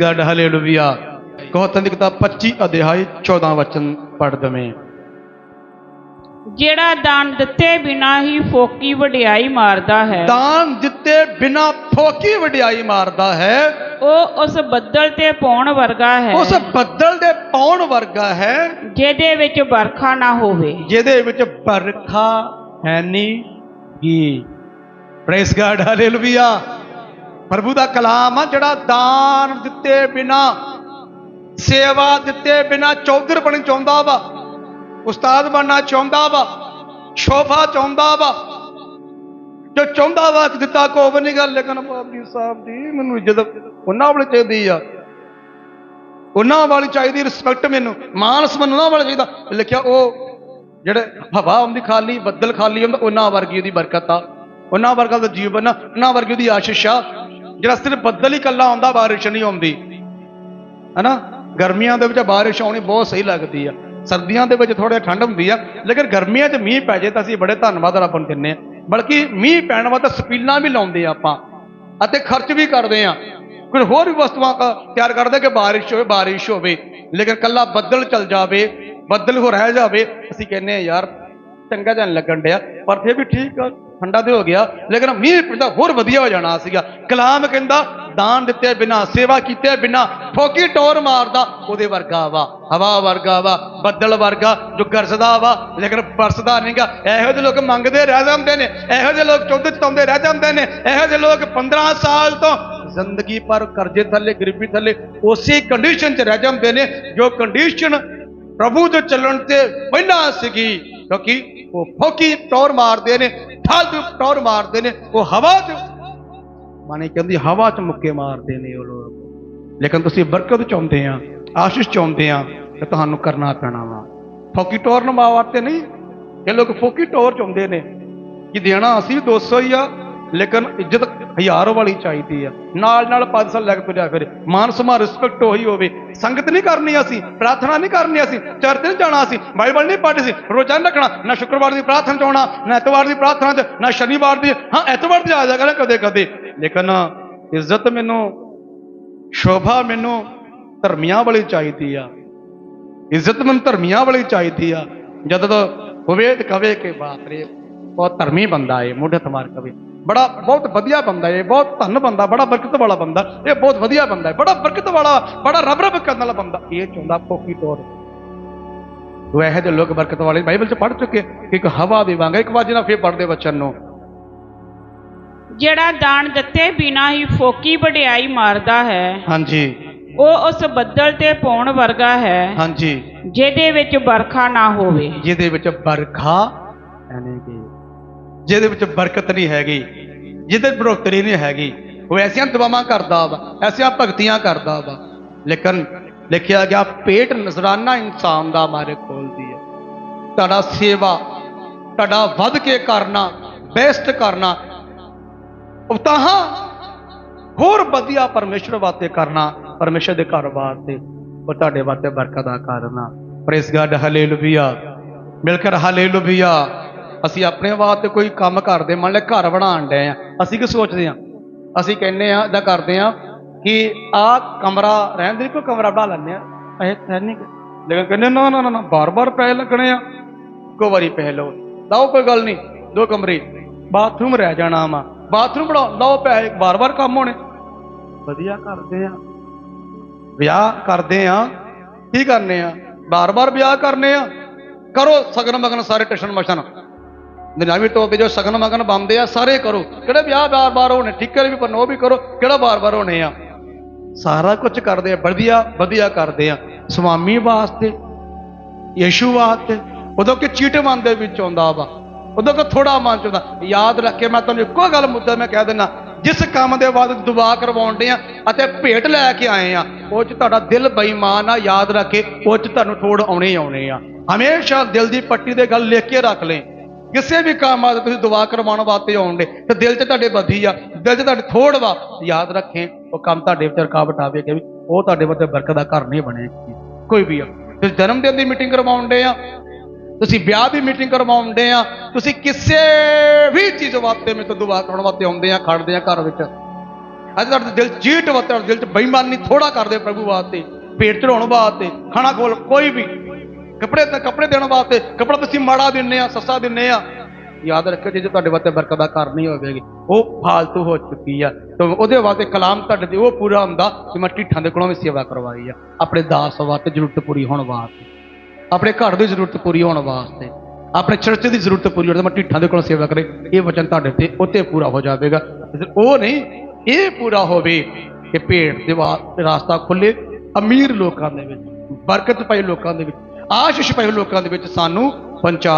ਗਾਡ hallelujah. ਕਹੋਤਨ ਦੀ ਕਿਤਾਬ 25 ਅਧਿਆਇ 14 ਵਚਨ ਪੜ੍ਹ ਦਵੇਂ। ਜਿਹੜਾ ਦਾਨ ਦਿੱਤੇ ਬਿਨਾ ਹੀ ਫੋਕੀ ਵਡਿਆਈ ਮਾਰਦਾ ਹੈ ਦਾਨ ਦਿੱਤੇ ਬਿਨਾ ਫੋਕੀ ਵਡਿਆਈ ਮਾਰਦਾ ਹੈ। ਉਹ ਉਸ ਬੱਦਲ ਤੇ ਪਾਉਣ ਵਰਗਾ ਹੈ। ਉਸ ਬੱਦਲ ਦੇ ਪੌਣ ਵਰਗਾ ਹੈ। ਜਿਹਦੇ ਵਿੱਚ ਵਰਖਾ ਨਾ ਹੋਵੇ। ਜਿਹਦੇ ਵਿੱਚ ਬਰਖਾ ਹੈ ਨਹੀਂ ਗੀ। Praise God hallelujah. ਪ੍ਰਭੂ ਦਾ ਕਲਾਮ ਆ, ਜਿਹੜਾ ਦਾਨ ਦਿੱਤੇ ਬਿਨਾ, ਸੇਵਾ ਦਿੱਤੇ ਬਿਨਾ ਚੌਧਰ ਬਣ ਚਾਹੁੰਦਾ ਵਾ, ਉਸਤਾਦ ਬਣਨਾ ਚਾਹੁੰਦਾ ਵਾ, ਸ਼ੋਭਾ ਚਾਹੁੰਦਾ ਵਾ, ਜੋ ਚਾਹੁੰਦਾ ਵਾ ਕਿ ਦਿੱਤਾ ਕੋਬ ਨਹੀਂ ਗੱਲ। ਲੇਕਿਨ ਬਾਬੀ ਸਾਹਿਬ ਦੀ ਮੈਨੂੰ ਇੱਜ਼ਤ ਉਹਨਾਂ ਵਾਲੀ ਚਾਹੀਦੀ ਆ। ਉਹਨਾਂ ਵਾਲੀ ਚਾਹੀਦੀ ਰਿਸਪੈਕਟ ਮੈਨੂੰ ਮਾਨ ਸਨਮਾਨ ਉਹਨਾਂ ਵਾਲਾ ਚਾਹੀਦਾ। ਲਿਖਿਆ ਉਹ ਜਿਹੜੇ ਹਵਾ ਹੁੰਦੀ ਖਾਲੀ, ਬੱਦਲ ਖਾਲੀ ਹੁੰਦਾ, ਉਹਨਾਂ ਵਰਗੀ ਉਹਦੀ ਬਰਕਤ ਆ। ਉਹਨਾਂ ਵਰਗਾ ਦਾ ਜੀਵਨ ਉਹਨਾਂ ਵਰਗੀ ਉਹਦੀ ਆਸ਼ਿਸ਼ ਆ। ਜਿਹੜਾ ਸਿਰਫ ਬੱਦਲ ਹੀ ਕੱਲਾ ਆਉਂਦਾ, ਬਾਰਿਸ਼ ਨਹੀਂ ਆਉਂਦੀ। ਹਨਾ? ਗਰਮੀਆਂ ਦੇ ਵਿੱਚ ਬਾਰਿਸ਼ ਆਉਣੀ ਬਹੁਤ ਸਹੀ ਲੱਗਦੀ ਆ। ਸਰਦੀਆਂ ਦੇ ਵਿੱਚ ਥੋੜਾ ਠੰਡ ਹੁੰਦੀ ਆ, ਲੇਕਿਨ ਗਰਮੀਆਂ 'ਚ ਮੀਂਹ ਪੈ ਜੇ ਤਾਂ ਅਸੀਂ ਬੜੇ ਧੰਨਵਾਦ ਰੱਬ ਨੂੰ ਦਿੰਨੇ ਆ। ਬਲਕਿ ਮੀਂਹ ਪੈਣ ਵਾਸਤੇ ਸਪੀਲਾਂ ਵੀ ਲਾਉਂਦੇ ਆ ਆਪਾਂ, ਅਤੇ ਖਰਚ ਵੀ ਕਰਦੇ ਆ। ਕੋਈ ਹੋਰ ਵੀ ਵਸਤੂਆਂ ਤਿਆਰ ਕਰਦੇ ਕਿ ਬਾਰਿਸ਼ ਹੋਵੇ ਬਾਰਿਸ਼ ਹੋਵੇ, ਲੇਕਿਨ ਕੱਲਾ ਬੱਦਲ ਚੱਲ ਜਾਵੇ, ਬੱਦਲ ਹੋ ਰਹਿ ਜਾਵੇ, ਅਸੀਂ ਕਹਿੰਦੇ ਆ, ਯਾਰ, ਚੰਗਾ ਜਾਂ ਲੱਗਣ ਡਿਆ, ਪਰ ਫਿਰ ਵੀ ਠੀਕ ਆ। ਠੰਡਾ ਤੇ ਹੋ ਗਿਆ, ਲੇਕਿਨ ਮੀਂਹ ਪੈਂਦਾ ਹੋਰ ਵਧੀਆ ਹੋ ਜਾਣਾ ਸੀਗਾ। ਕਲਾਮ ਕਹਿੰਦਾ, ਦਾਨ ਦਿੱਤੇ ਬਿਨਾ, ਸੇਵਾ ਕੀਤੇ ਬਿਨਾ, ਠੋਕੀ ਟੋਰ ਮਾਰਦਾ, ਉਹਦੇ ਵਰਗਾ ਵਾ, ਹਵਾ ਵਰਗਾ ਵਾ, ਬੱਦਲ ਵਰਗਾ, ਜੋ ਗਰਜਦਾ ਵਾ, ਲੇਕਿਨ ਬਰਸਦਾ ਨਹੀਂਗਾ ਇਹੋ ਜਿਹੇ ਲੋਕ ਮੰਗਦੇ ਰਹਿ ਜਾਂਦੇ ਨੇ, ਇਹੋ ਜਿਹੇ ਲੋਕ ਚੁੱਧ ਚਤਾਉਂਦੇ ਰਹਿ ਜਾਂਦੇ ਨੇ, ਇਹੋ ਜਿਹੇ ਲੋਕ 15 ਸਾਲ ਤੋਂ ਜ਼ਿੰਦਗੀ ਪਰ ਕਰਜ਼ੇ ਥੱਲੇ, ਗਰੀਬੀ ਥੱਲੇ, ਉਸੇ ਕੰਡੀਸ਼ਨ 'ਚ ਰਹਿ ਜਾਂਦੇ ਨੇ, ਜੋ ਕੰਡੀਸ਼ਨ ਪ੍ਰਭੂ ਦੇ ਚੱਲਣ ਤੇ ਪਹਿਲਾਂ ਸੀਗੀ, ਕਿਉਂਕਿ ਉਹ ਫੋਕੀ ਟੋਰ ਮਾਰਦੇ ਨੇ ਫਾਲਤੂ ਟੌਰ ਮਾਰਦੇ ਨੇ, ਉਹ ਹਵਾ 'ਚ ਮਾਨੇ ਕਹਿੰਦੀ ਹਵਾ 'ਚ ਮੁੱਕੇ ਮਾਰਦੇ ਨੇ ਉਹ ਲੋਕ। ਲੇਕਿਨ ਤੁਸੀਂ ਬਰਕਤ ਚਾਹੁੰਦੇ ਆ, ਆਸ਼ੀਸ਼ ਚਾਹੁੰਦੇ ਆ ਤੇ ਤੁਹਾਨੂੰ ਕਰਨਾ ਪੈਣਾ ਵਾ। ਫੋਕੀ ਟੌਰ ਨੂੰ ਮਾਰਤੇ ਨਹੀਂ, ਇਹ ਲੋਕ ਫੋਕੀ ਟੌਰ ਚਾਹੁੰਦੇ ਨੇ ਕਿ ਦੇਣਾ ਅਸੀਂ ਵੀ 200 ਹੀ ਆ ਲੇਕਿਨ ਇੱਜ਼ਤ ਹਜ਼ਾਰ ਵਾਲੀ ਚਾਹੀਦੀ ਆ। ਨਾਲ ਨਾਲ 500 ਲੈ ਕੇ ਤੁਰਿਆ ਫਿਰ। ਮਾਨ ਸਮਾ ਰਿਸਪੈਕਟ ਉਹੀ ਹੋਵੇ। ਸੰਗਤ ਨਹੀਂ ਕਰਨੀ ਅਸੀਂ, ਪ੍ਰਾਰਥਨਾ ਨਹੀਂ ਕਰਨੀ ਅਸੀਂ, ਚਰਚ ਨਹੀਂ ਜਾਣਾ ਅਸੀਂ, ਬਾਈਬਲ ਨਹੀਂ ਪੜ੍ਹਨੀ ਸੀ ਰੋਜ਼ਾਨਾ ਨਹੀਂ ਰੱਖਣਾ, ਨਾ ਸ਼ੁੱਕਰਵਾਰ ਦੀ ਪ੍ਰਾਰਥਨਾ ਚ ਆਉਣਾ, ਨਾ ਐਤਵਾਰ ਦੀ ਪ੍ਰਾਰਥਨਾ ਚ, ਨਾ ਸ਼ਨੀਵਾਰ ਦੀ, ਹਾਂ, ਐਤਵਾਰ ਤੇ ਆ ਜਾ ਕਰਾਂ ਕਦੇ ਕਦੇ ਲੇਕਿਨ ਇੱਜ਼ਤ ਮੈਨੂੰ, ਸ਼ੋਭਾ ਮੈਨੂੰ ਧਰਮੀਆਂ ਵਾਲੀ ਚਾਹੀਦੀ ਆ। ਇੱਜ਼ਤ ਮੈਨੂੰ ਧਰਮੀਆਂ ਵਾਲੀ ਚਾਹੀਦੀ ਆ। ਜਦੋਂ ਹੋਵੇ ਤੇ ਕਵੇ ਕਿ ਬਾਪ ਰੇ ਬਹੁਤ ਧਰਮੀ ਬੰਦਾ ਏ ਮੋਢੇ ਤਮਾਰ ਕਵੇ। ਬੜਾ ਬਹੁਤ ਵਧੀਆ ਬੰਦਾ ਏ ਬਹੁਤ ਧੰਨ ਬੰਦਾ ਬੜਾ ਬਰਕਤ ਵਾਲਾ ਬੰਦਾ ਇਹ ਬਹੁਤ ਵਧੀਆ ਬੰਦਾ ਏ ਬੜਾ ਬਰਕਤ ਵਾਲਾ ਬੜਾ ਰੱਬ ਰੱਬ ਕਰਨ ਵਾਲਾ ਬੰਦਾ। ਇਹ ਚਾਹੁੰਦਾ ਫੋਕੀ ਤੌਰ ਉਹ ਇਹੋ ਜਿਹੇ ਲੋਕ ਬਰਕਤ ਵਾਲੇ ਬਾਈਬਲ 'ਚ ਪੜ੍ਹ ਚੁੱਕੇ ਇੱਕ ਹਵਾ ਦੇ ਵਾਂਗ ਇੱਕ ਵਾਰ ਜਿਹਨਾਂ ਫੇਰ ਪੜ੍ਹਦੇ ਬੱਚਨ ਨੂੰ। ਜਿਹੜਾ ਦਾਨ ਦਿੱਤੇ ਬਿਨਾ ਹੀ ਫੋਕੀ ਵਡਿਆਈ ਮਾਰਦਾ ਹੈ ਹਾਂਜੀ। ਉਹ ਉਸ ਬੱਦਲ ਤੇ ਪਾਉਣ ਵਰਗਾ ਹੈ ਹਾਂਜੀ। ਜਿਹਦੇ ਵਿੱਚ ਵਰਖਾ ਨਾ ਹੋਵੇ। ਜਿਹਦੇ ਵਿੱਚ ਬਰਖਾ ਐਨੇ ਕਿ ਜਿਹਦੇ ਵਿੱਚ ਬਰਕਤ ਨਹੀਂ ਹੈਗੀ, ਜਿਹਦੇ ਬਰੋਤਰੀ ਨਹੀਂ ਹੈਗੀ, ਉਹ ਐਸੀਆਂ ਦੁਆਵਾਂ ਕਰਦਾ ਵਾ, ਐਸੀਆਂ ਭਗਤੀਆਂ ਕਰਦਾ ਵਾ। ਲੇਕਿਨ ਲਿਖਿਆ ਗਿਆ, ਪੇਟ ਨਜ਼ਰਾਨਾ ਇਨਸਾਨ ਦਾ ਮਾਰੇ ਖੋਲਦੀ ਹੈ। ਤੁਹਾਡਾ ਸੇਵਾ, ਤੁਹਾਡਾ ਵੱਧ ਕੇ ਕਰਨਾ ਬੈਸਟ ਕਰਨਾ ਉਤਾਹਾਂ ਹੋਰ ਵਧੀਆ ਪਰਮੇਸ਼ਰ ਵਾਸਤੇ ਕਰਨਾ, ਪਰਮੇਸ਼ਰ ਦੇ ਘਰ ਵਾਸਤੇ, ਉਹ ਤੁਹਾਡੇ ਵਾਸਤੇ ਬਰਕਤ ਦਾ ਕਾਰਨ। ਆ ਪ੍ਰੇਸ ਗਾਡ ਹਾਲੇਲੂਇਆ ਮਿਲ ਕੇ ਹਾਲੇਲੂਇਆ ਅਸੀਂ ਆਪਣੇ ਵਾਸਤੇ ਕੋਈ ਕੰਮ ਕਰਦੇ ਮੰਨ ਲੈ ਘਰ ਬਣਾਉਣ ਡਏ ਆ। ਅਸੀਂ ਕੀ ਸੋਚਦੇ ਆ? ਅਸੀਂ ਕਹਿੰਨੇ ਆ ਇਦਾਂ ਕਰਦੇ ਆ ਕਿ ਆਹ ਕਮਰਾ ਰਹਿਣ ਦੇ ਕੋਈ ਕਮਰਾ ਬਣਾ ਲੈਂਦੇ ਆ। ਇਹ ਨਹੀਂ ਲੇਕਿਨ ਕਹਿੰਦੇ ਨਾ ਨਾ ਨਾ, ਬਾਰ-ਬਾਰ ਪੈਸੇ ਲੱਗਣੇ ਆ। ਇੱਕੋ ਵਾਰੀ ਪੈਸੇ ਲਓ। ਲਓ ਕੋਈ ਗੱਲ ਨਹੀਂ ਦੋ ਕਮਰੇ। ਬਾਥਰੂਮ ਰਹਿ ਜਾਣਾ ਵਾ। ਬਾਥਰੂਮ ਬਣਾਓ ਲਓ ਪੈਸੇ ਬਾਰ-ਬਾਰ ਕੰਮ ਹੋਣੇ। ਵਧੀਆ ਕਰਦੇ ਆ। ਵਿਆਹ ਕਰਦੇ ਆ। ਕੀ ਕਰਨੇ ਆ? ਬਾਰ-ਬਾਰ ਵਿਆਹ ਕਰਨੇ ਆ। ਕਰੋ ਸਗਨ ਮਗਨ ਸਾਰੇ ਟਸ਼ਨ ਮਸ਼ਨ। ਨਿਲਾਮੀ ਟੋਪੇ ਜੋ ਸਗਨ ਮਗਨ ਬੰਦੇ ਆ, ਸਾਰੇ ਕਰੋ। ਕਿਹੜੇ ਵਿਆਹ ਬਾਰ-ਬਾਰ ਹੋਣੇ, ਠਿੱਕਰ ਵੀ ਪਰ ਉਹ ਵੀ ਕਰੋ ਕਿਹੜਾ ਬਾਰ-ਬਾਰ ਹੋਣੇ ਆ। ਸਾਰਾ ਕੁਝ ਕਰਦੇ ਆ, ਵਧੀਆ ਵਧੀਆ ਕਰਦੇ ਆ। ਸੁਆਮੀ ਵਾਸਤੇ, ਯੇਸ਼ੂ ਵਾਸਤੇ, ਉਦੋਂ ਕਿ ਚੀਟ ਮਨ ਦੇ ਵਿੱਚ ਆਉਂਦਾ ਵਾ। ਉਦੋਂ ਕਿ ਥੋੜਾ ਮਨ ਚ ਆਉਂਦਾ। ਯਾਦ ਰੱਖ ਕੇ ਮੈਂ ਤੁਹਾਨੂੰ ਇੱਕੋ ਗੱਲ ਮੁੱਦਾ ਮੈਂ ਕਹਿ ਦਿੰਦਾ। ਜਿਸ ਕੰਮ ਦੇ ਬਾਅਦ ਦੁਆ ਕਰਵਾਉਂਦੇ ਆ ਅਤੇ ਭੇਟ ਲੈ ਕੇ ਆਏ ਆ, ਉਹ ਚ ਤੁਹਾਡਾ ਦਿਲ ਬੇਈਮਾਨ ਆ, ਯਾਦ ਰੱਖ ਕੇ ਉਹ ਚ ਤੁਹਾਨੂੰ ਥੋੜ ਆਉਣੇ ਆਉਣੇ ਆ। ਹਮੇਸ਼ਾ ਦਿਲ ਦੀ ਪੱਟੀ ਦੇ ਗੱਲ ਲਿਖ ਕੇ ਰੱਖ ਲੈ ਕਿਸੇ ਵੀ ਕੰਮ ਆ, ਤੁਸੀਂ ਦੁਆ ਕਰਵਾਉਣ ਵਾਸਤੇ ਆਉਂਦੇ, ਤੇ ਦਿਲ 'ਚ ਤੁਹਾਡੇ ਬੱਧੀ ਆ, ਦਿਲ 'ਚ ਤੁਹਾਡੇ ਥੋੜ ਵਾ, ਯਾਦ ਰੱਖੇ, ਉਹ ਕੰਮ ਤੁਹਾਡੇ ਵਿੱਚ ਰੁਕਾਵਟ ਆਵੇਗੀ ਵੀ ਉਹ ਤੁਹਾਡੇ ਵਾਸਤੇ ਬਰਕਤ ਦਾ ਘਰ ਨਹੀਂ ਬਣੇਗੀ ਕੋਈ ਵੀ ਆ, ਤੁਸੀਂ ਜਨਮ ਦਿਨ ਦੀ ਮੀਟਿੰਗ ਕਰਵਾਉਂਦੇ ਆ, ਤੁਸੀਂ ਵਿਆਹ ਦੀ ਮੀਟਿੰਗ ਕਰਵਾਉਂਦੇ ਆ, ਤੁਸੀਂ ਕਿਸੇ ਵੀ ਚੀਜ਼ ਵਾਸਤੇ ਮੇਰੇ ਤੋਂ ਦੁਆ ਕਰਨ ਵਾਸਤੇ ਆਉਂਦੇ ਆ, ਖੜਦੇ ਆ ਘਰ ਵਿੱਚ। ਅੱਜ ਤੁਹਾਡੇ ਦਿਲ ਚੀਟ ਜੀਟ ਦਿਲ 'ਚ ਬੇਈਮਾਨੀ ਥੋੜਾ ਕਰਦੇ ਪ੍ਰਭੂ ਵਾਸਤੇ, ਪੇਟ ਚੜਾਉਣ ਵਾਸਤੇ, ਖਾਣਾ ਖੋਲ, ਕੋਈ ਵੀ। ਕੱਪੜੇ ਤਾਂ ਕੱਪੜੇ ਦੇਣ ਵਾਸਤੇ, ਕੱਪੜਾ ਤੁਸੀਂ ਮਾੜਾ ਦਿੰਨੇ ਆ ਸਸਤਾ ਦਿੰਨੇ ਆ। ਯਾਦ ਰੱਖਿਓ, ਜੇ ਤੁਹਾਡੇ ਵਾਸਤੇ ਬਰਕਤ ਦਾ ਘਰ ਨਹੀਂ ਹੋਵੇਗੀ, ਉਹ ਫਾਲਤੂ ਹੋ ਚੁੱਕੀ ਆ। ਤੇ ਉਹਦੇ ਵਾਸਤੇ ਕਲਾਮ ਤੁਹਾਡੇ ਤੇ ਉਹ ਪੂਰਾ ਹੁੰਦਾ ਕਿ ਮੈਂ ਢਿੱਠਾਂ ਦੇ ਕੋਲੋਂ ਵੀ ਸੇਵਾ ਕਰਵਾਈ ਆ, ਆਪਣੇ ਦਾਸ ਵਾਸਤੇ ਜ਼ਰੂਰਤ ਪੂਰੀ ਹੋਣ ਵਾਸਤੇ, ਆਪਣੇ ਘਰ ਦੀ ਜ਼ਰੂਰਤ ਪੂਰੀ ਹੋਣ ਵਾਸਤੇ, ਆਪਣੇ ਚਰਚ ਦੀ ਜ਼ਰੂਰਤ ਪੂਰੀ ਹੋਣ ਮੈਂ ਢਿੱਠਾਂ ਦੇ ਕੋਲੋਂ ਸੇਵਾ ਕਰੇ, ਇਹ ਵਚਨ ਤੁਹਾਡੇ ਤੇ ਉੱਤੇ ਪੂਰਾ ਹੋ ਜਾਵੇਗਾ। ਉਹ ਨਹੀਂ, ਇਹ ਪੂਰਾ ਹੋਵੇ ਕਿ ਭੇਟ ਦੇ ਵਾਸਤੇ ਰਾਸਤਾ ਖੁੱਲੇ, ਅਮੀਰ ਲੋਕਾਂ ਦੇ ਵਿੱਚ, ਬਰਕਤ ਪਾਈ ਲੋਕਾਂ ਦੇ ਵਿੱਚ ਆਸ਼ੀਸ਼ ਪਏ ਲੋਕਾਂ ਦੇ ਵਿੱਚ ਸਾਨੂੰ ਪਹੁੰਚਾ